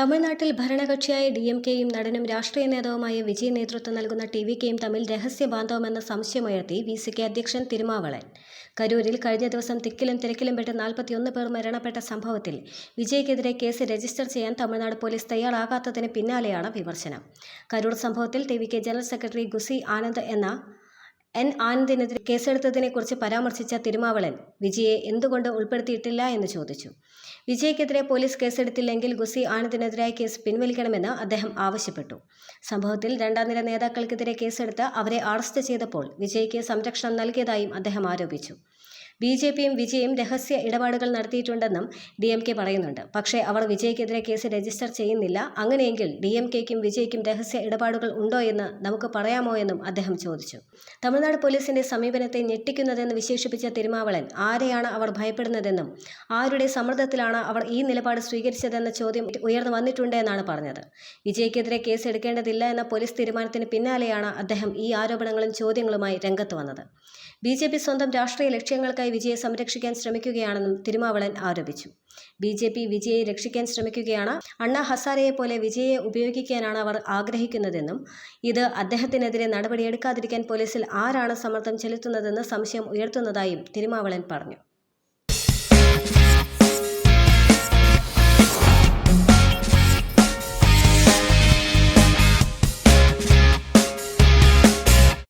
തമിഴ്നാട്ടിൽ ഭരണകക്ഷിയായ D M കെയും നടനും രാഷ്ട്രീയ നേതാവുമായ വിജയ് നേതൃത്വം നൽകുന്ന ടി വി കെയും തമ്മിൽ രഹസ്യ ബാന്ധവമെന്ന സംശയമുയർത്തി വി സി കെ അധ്യക്ഷൻ തിരുമാവളൻ. കരൂരിൽ കഴിഞ്ഞ ദിവസം തിക്കിലും തിരക്കിലും പെട്ട് നാൽപ്പത്തിയൊന്ന് പേർ മരണപ്പെട്ട സംഭവത്തിൽ വിജയ്ക്കെതിരെ കേസ് രജിസ്റ്റർ ചെയ്യാൻ തമിഴ്നാട് പോലീസ് തയ്യാറാകാത്തതിന് പിന്നാലെയാണ് വിമർശനം. കരൂർ സംഭവത്തിൽ T V K general secretary Bussy Anand എന്ന എൻ ആനന്ദിനെതിരെ കേസെടുത്തതിനെക്കുറിച്ച് പരാമർശിച്ച തിരുമാവളൻ വിജയെ എന്തുകൊണ്ട് ഉൾപ്പെടുത്തിയിട്ടില്ല എന്ന് ചോദിച്ചു. വിജയ്ക്കെതിരെ പോലീസ് കേസെടുത്തില്ലെങ്കിൽ ഗുസി ആനന്ദിനെതിരായ കേസ് പിൻവലിക്കണമെന്ന് അദ്ദേഹം ആവശ്യപ്പെട്ടു. സംഭവത്തിൽ രണ്ടാം നില നേതാക്കൾക്കെതിരെ കേസെടുത്ത് അവരെ അറസ്റ്റ് ചെയ്തപ്പോൾ വിജയ്ക്ക് സംരക്ഷണം നൽകിയതായും അദ്ദേഹം ആരോപിച്ചു. ബി ജെ പിയും വിജയും രഹസ്യ ഇടപാടുകൾ നടത്തിയിട്ടുണ്ടെന്നും ഡി എം കെ പറയുന്നുണ്ട്. പക്ഷേ അവർ വിജയ്ക്കെതിരെ കേസ് രജിസ്റ്റർ ചെയ്യുന്നില്ല. അങ്ങനെയെങ്കിൽ ഡി എം കെക്കും വിജയ്ക്കും രഹസ്യ ഇടപാടുകൾ ഉണ്ടോ എന്ന് നമുക്ക് പറയാമോ എന്നും അദ്ദേഹം ചോദിച്ചു. തമിഴ്നാട് പോലീസിന്റെ സമീപനത്തെ ഞെട്ടിക്കുന്നതെന്ന് വിശേഷിപ്പിച്ച തിരുമാവളൻ ആരെയാണ് അവർ ഭയപ്പെടുന്നതെന്നും ആരുടെ സമ്മർദ്ദത്തിലാണ് അവർ ഈ നിലപാട് സ്വീകരിച്ചതെന്ന ചോദ്യം ഉയർന്നു വന്നിട്ടുണ്ട് എന്നാണ് പറഞ്ഞത്. വിജയ്ക്കെതിരെ കേസ് എടുക്കേണ്ടതില്ല എന്ന പോലീസ് തീരുമാനത്തിന് പിന്നാലെയാണ് അദ്ദേഹം ഈ ആരോപണങ്ങളും ചോദ്യങ്ങളുമായി രംഗത്ത് വന്നത്. ബി ജെ പി സ്വന്തം രാഷ്ട്രീയ ലക്ഷ്യങ്ങൾക്കായി വിജയെ സംരക്ഷിക്കാൻ ശ്രമിക്കുകയാണെന്നും തിരുമാവളൻ ആരോപിച്ചു. ബി ജെ പി വിജയെ രക്ഷിക്കാൻ ശ്രമിക്കുകയാണ്. അണ്ണ ഹസാരയെ പോലെ വിജയെ ഉപയോഗിക്കാനാണ് അവർ ആഗ്രഹിക്കുന്നതെന്നും ഇത് അദ്ദേഹത്തിനെതിരെ നടപടിയെടുക്കാതിരിക്കാൻ പോലീസിൽ ആരാണ് സമ്മർദ്ദം ചെലുത്തുന്നതെന്ന് സംശയം ഉയർത്തുന്നതായും തിരുമാവളൻ പറഞ്ഞു